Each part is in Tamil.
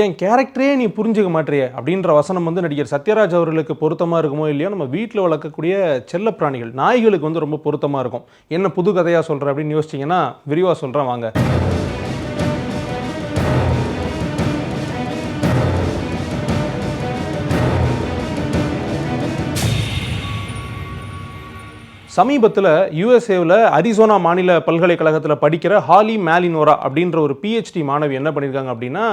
என் கேரக்டரே நீ புரிஞ்சுக்க மாட்டியே அப்படின்ற வசனம் வந்து நடிகர் சத்யராஜ் அவர்களுக்கு பொருத்தமாக இருக்குமோ இல்லையோ நம்ம வீட்டில் வளர்க்கக்கூடிய செல்ல பிராணிகள் நாய்களுக்கு வந்து ரொம்ப பொருத்தமாக இருக்கும். என்ன புது கதையாக சொல்கிறேன் அப்படின்னு யோசிச்சிங்கன்னா விரிவாக சொல்கிறேன் வாங்க. சமீபத்தில் யூஎஸ்ஏவில் அரிசோனா மாநில பல்கலைக்கழகத்தில் படிக்கிற ஹாலி மேலினோரா அப்படின்ற ஒரு பிஹெச்டி மாணவி என்ன பண்ணியிருக்காங்க அப்படின்னா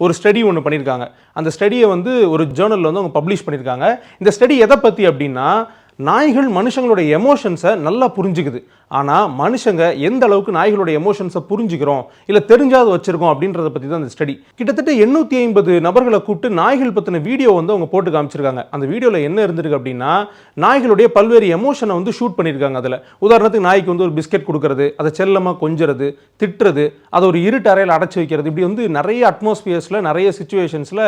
ஒரு ஸ்டடி ஒன்று பண்ணியிருக்காங்க அந்த ஸ்டடியை வந்து ஒரு ஜேர்னலில் வந்து அவங்க பப்ளிஷ் பண்ணியிருக்காங்க இந்த ஸ்டடி எதை பற்றி அப்படின்னா நாய்கள் மனுஷங்களுடைய எமோஷன்ஸை நல்லா புரிஞ்சுக்குது. ஆனால் மனுஷங்க எந்த அளவுக்கு நாய்களுடைய எமோஷன்ஸை புரிஞ்சுக்கிறோம்? இல்லை தெரிஞ்சாவது வச்சுருக்கோம் அப்படின்றத பற்றி தான் அந்த ஸ்டடி கிட்டத்தட்ட எண்ணூற்றி ஐம்பது நபர்களை கூப்பிட்டு நாய்கள் பற்றின வீடியோ வந்து அவங்க போட்டு காமிச்சிருக்காங்க. அந்த வீடியோவில் என்ன இருந்திருக்கு அப்படின்னா நாய்களுடைய பல்வேறு எமோஷனை வந்து ஷூட் பண்ணியிருக்காங்க அதில். உதாரணத்துக்கு நாய்க்கு வந்து ஒரு பிஸ்கெட் கொடுக்கறது அதை செல்லமாக கொஞ்சுறது திட்டுறது அதை ஒரு இருட்டு அறையில் அடைச்சி வைக்கிறது. இப்படி வந்து நிறைய அட்மாஸ்பியர்ஸில் நிறைய சுச்சுவேஷன்ஸில்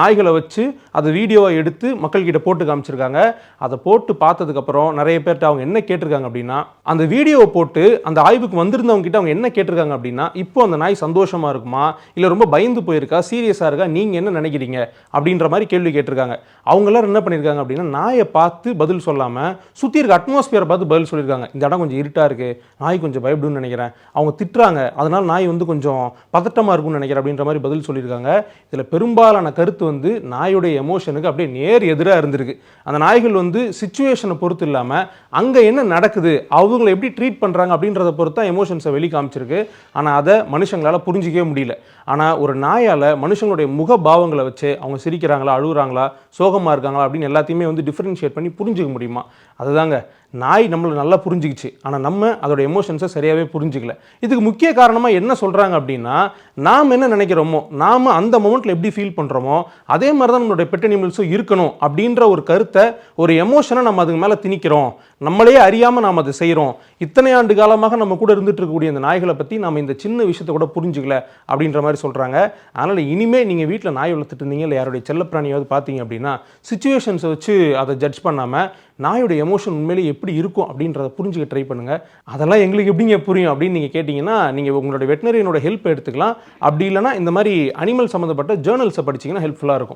நாய்களை வச்சு அதை வீடியோவை எடுத்து மக்கள்கிட்ட போட்டு காமிச்சிருக்காங்க. அதை போட்டு பார்த்ததுக்கப்புறம் நிறைய பேர்கிட்ட அவங்க என்ன கேட்டிருக்காங்க அப்படின்னா அந்த வீடியோவை போட்டு அந்த ஆய்வுக்கு வந்திருந்தவங்க கிட்ட அவங்க என்ன கேட்டிருக்காங்க அப்படின்னா இப்போ அந்த நாய் சந்தோஷமாக இருக்குமா? இல்லை ரொம்ப பயந்து போயிருக்கா? சீரியஸாக இருக்கா? நீங்கள் என்ன நினைக்கிறீங்க? அப்படின்ற மாதிரி கேள்வி கேட்டிருக்காங்க. அவங்களாம் என்ன பண்ணியிருக்காங்க அப்படின்னா நாயை பார்த்து பதில் சொல்லாமல் சுற்றி இருக்க அட்மாஸ்பியரை பார்த்து பதில் சொல்லியிருக்காங்க. இந்த இடம் கொஞ்சம் இருட்டாக இருக்குது நாய் கொஞ்சம் பயப்படுன்னு நினைக்கிறேன். அவங்க திட்டுறாங்க. அதனால் நாய் வந்து கொஞ்சம் பதட்டமாக இருக்கும்னு நினைக்கிறேன் அப்படின்ற மாதிரி பதில் சொல்லியிருக்காங்க. இதில் பெரும்பாலான கருத்து வந்து நாயுடைய எமோஷனுக்கு அப்படியே நேர் எதிராக இருந்திருக்கு. அந்த நாய்கள் வந்து சுச்சுவேஷன் பொறுத்து இல்லாமல் அங்கே என்ன நடக்குது அவங்கள எப்படி ட்ரீட் பண்ணுறாங்க அப்படின்றத பொறுத்து தான் எமோஷன்ஸை வெளி காமிச்சிருக்கு ஆனால் அதை மனுஷங்களால் புரிஞ்சிக்கவே முடியல. ஆனால் ஒரு நாயால் மனுஷங்களுடைய முக பாவங்களை வச்சு அவங்க சிரிக்கிறாங்களா அழுகுறாங்களா சோகமாக இருக்காங்களா அப்படின்னு எல்லாத்தையுமே வந்து டிஃப்ரென்ஷியேட் பண்ணி புரிஞ்சுக்க முடியுமா? அதுதாங்க. நாய் நம்மளை நல்லா புரிஞ்சுக்கிச்சு. ஆனால் நம்ம அதோட எமோஷன்ஸை சரியாகவே புரிஞ்சுக்கல. இதுக்கு முக்கிய காரணமாக என்ன சொல்கிறாங்க அப்படின்னா நாம் என்ன நினைக்கிறோமோ நாம் அந்த மொமெண்ட்டில் எப்படி ஃபீல் பண்ணுறோமோ அதே மாதிரி தான் நம்மளுடைய பெட் அனிமல்ஸும் இருக்கணும் அப்படின்ற ஒரு கருத்தை ஒரு எமோஷனை நம்ம அதுக்கு மேலே திணிக்கிறோம். நம்மளே அறியாமல் நாம் அதை செய்கிறோம் இத்தனை ஆண்டு காலமாக நம்ம கூட இருந்துட்டு இருக்கக்கூடிய இந்த நாய்களை பற்றி நம்ம இந்த சின்ன விஷயத்தை கூட புரிஞ்சுக்கல அப்படின்ற மாதிரி சொல்கிறாங்க அதனால் இனிமேல் நீங்கள் வீட்டில் நாய் வளர்த்துட்டு இருந்தீங்க இல்லை யாருடைய செல்லப்பிராணியாவது பார்த்தீங்க அப்படின்னா சுச்சுவேஷன்ஸை வச்சு அதை ஜட்ஜ் பண்ணாமல் நாயுடைய எமோஷன் உண்மையிலேயே எப்படி இருக்கும் அப்படின்றத புரிஞ்சுக்க ட்ரை பண்ணுங்கள் அதெல்லாம் எங்களுக்கு எப்படிங்க புரியும் அப்படின்னு நீங்கள் கேட்டிங்கன்னா நீங்கள் உங்களோட வெட்டினரியனோட ஹெல்ப் எடுத்துக்கலாம். அப்படி இல்லைனா இந்த மாதிரி அனிமல் சம்மந்தப்பட்ட ஜேர்னல்ஸை படிச்சீங்கன்னா ஹெல்ப்ஃபுல்லாக இருக்கும்.